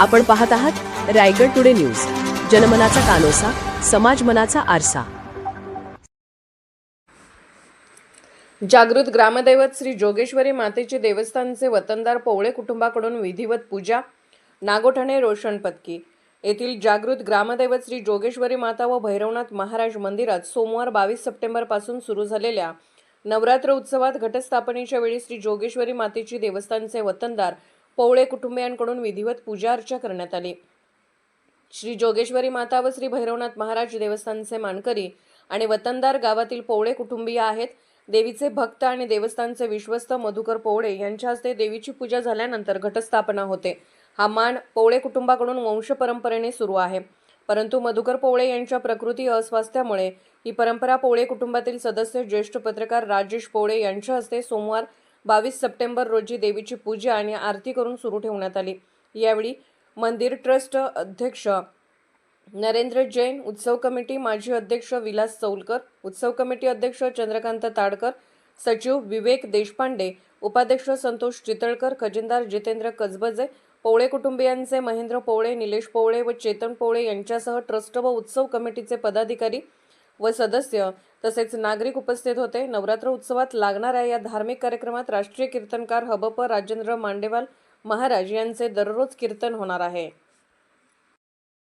आपण पाहत आहात रायगड टुडे न्यूज. जनमनाचा कानोसा समाज मनाचा आरसा. जागृत ग्रामदैवत श्री जोगेश्वरी मातेचे देवस्थानचे वतनदार पोवळे कुटुंबाकडून विधिवत पूजा नागोठाणे रोशन पत्की येथील जागृत ग्रामदैवत श्री जोगेश्वरी माता व भैरवनाथ महाराज मंदिरात सोमवार बावीस सप्टेंबरपासून सुरू झालेल्या नवरात्र उत्सवात घटस्थापनेच्या वेळी श्री जोगेश्वरी मातेची देवस्थानचे वतनदार पोवळे कुटुंबियांकडून विधिवत पूजा अर्चा करण्यात आली. श्री जोगेश्वरी माता व श्री भैरवनाथ महाराज देवस्थानचे मानकरी आणि वतनदार गावातील पोवळे कुटुंबीय आहेत. देवीचे भक्त आणि देवस्थानचे विश्वस्त मधुकर पोवळे यांच्या हस्ते देवीची पूजा झाल्यानंतर घटस्थापना होते. हा मान पोवळे कुटुंबाकडून वंश परंपरेने सुरू आहे. परंतु मधुकर पोवळे यांच्या प्रकृती अस्वास्थ्यामुळे ही परंपरा पोवळे कुटुंबातील सदस्य ज्येष्ठ पत्रकार राजेश पोवळे यांच्या हस्ते सोमवार बावीस सप्टेंबर रोजी देवीची पूजा आणि आरती करून सुरू ठेवण्यात आली. यावेळी मंदिर ट्रस्ट अध्यक्ष नरेंद्र जैन उत्सव कमिटी माजी अध्यक्ष विलास चौलकर उत्सव कमिटी अध्यक्ष चंद्रकांत ताडकर सचिव विवेक देशपांडे उपाध्यक्ष संतोष चितळकर खजिनदार जितेंद्र कसबजे पोवळे कुटुंबियांचे महेंद्र पोवळे निलेश पोवळे व चेतन पोवळे यांच्यासह ट्रस्ट व उत्सव कमिटीचे पदाधिकारी व सदस्य. तसेच नागरिक उपस्थित होते. नवरात्र उत्सवात लागणाऱ्या या धार्मिक कार्यक्रमात राष्ट्रीय कीर्तनकार हबप राजेंद्र मांडेवाल महाराज यांचे दररोज कीर्तन होणार आहे.